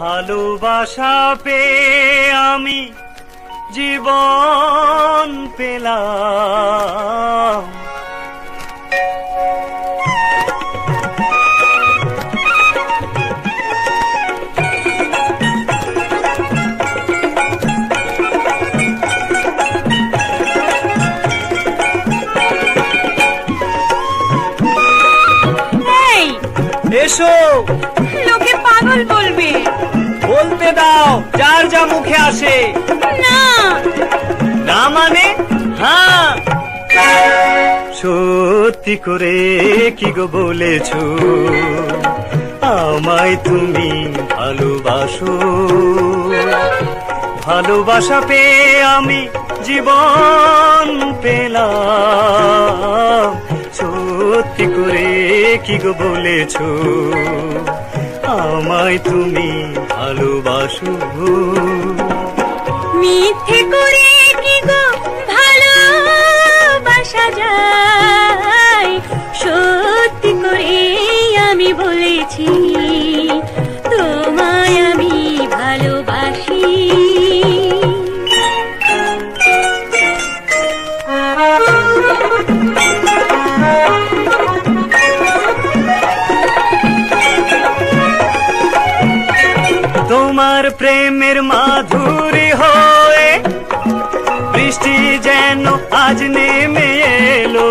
ভালোবাসা পেয়ে আমি জীবন পেলাম। এসো! পাগল বলবে। বলতে দাও যার যা মুখে আসে। না। না মানে? হ্যাঁ। সত্যি করে কি গো বলেছ? আমায় তুমি ভালোবাসো। ভালোবাসা পেয়ে আমি জীবন পেলাম। সত্যি করে কি গো বলেছ? আমায় তুমি ভালোবাসো মিথ্যে করে কি গো ভালোবাসা যায়? সত্যি করে আমি বলেছি, তোমায় আমি ভালোবাসি। তোমার প্রেমের মাধুরী হয়ে বৃষ্টি যেন আজ নেমে এলো।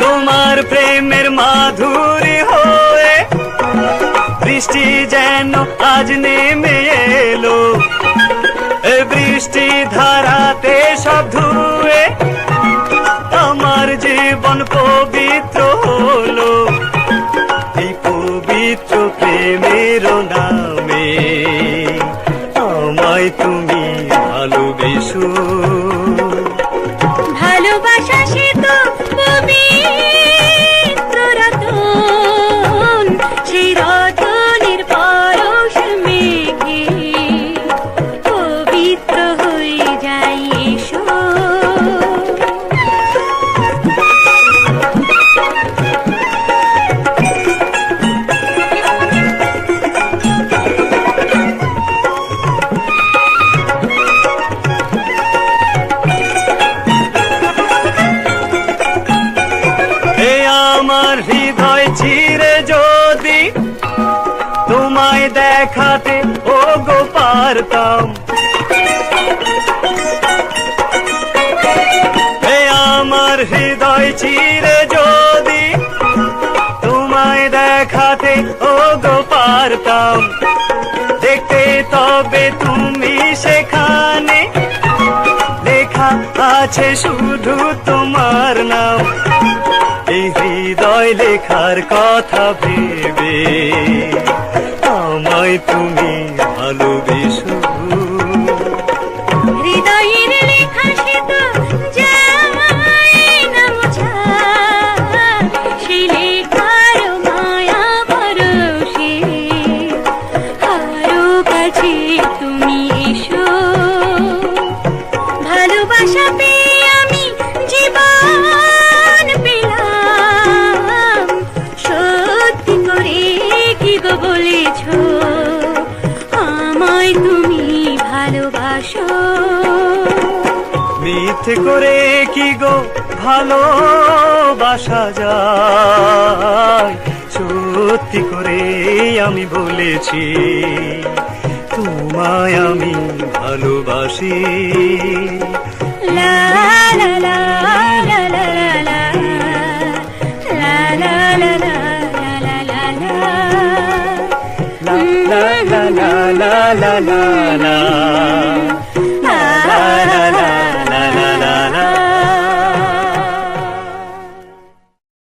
তোমার প্রেমের মাধুরী হয়ে বৃষ্টি যেন আজ নেমে এলো। বৃষ্টি ধারাতে সব ধুয়ে ভালোবেসো সে তো দেখাতে ও গো পারতাম আমার হৃদয় চিরে যদি তোমায় দেখাতে ও গো পারতাম। দেখতে তবে তুমি সেখানে, লেখা আছে শুধু তোমার নাম। হৃদয় লেখার কথা ভেবে আমায় তুমি ভালোবেসো। হৃদয়ের লেখা সে তো যায় না মোছা সেই লেখার মায়া পরশে। আরও কাছে তুমি এসো। ভালোবাসা পেয়ে আমি জীবন পেলাম। সত্যি করে কি গো বলেছ? হাতে করে কি গো ভালোবাসা যায় সত্যি করে আমি বলেছি তোমায় আমি ভালোবাসি লা লা লা লা লা লা la la la la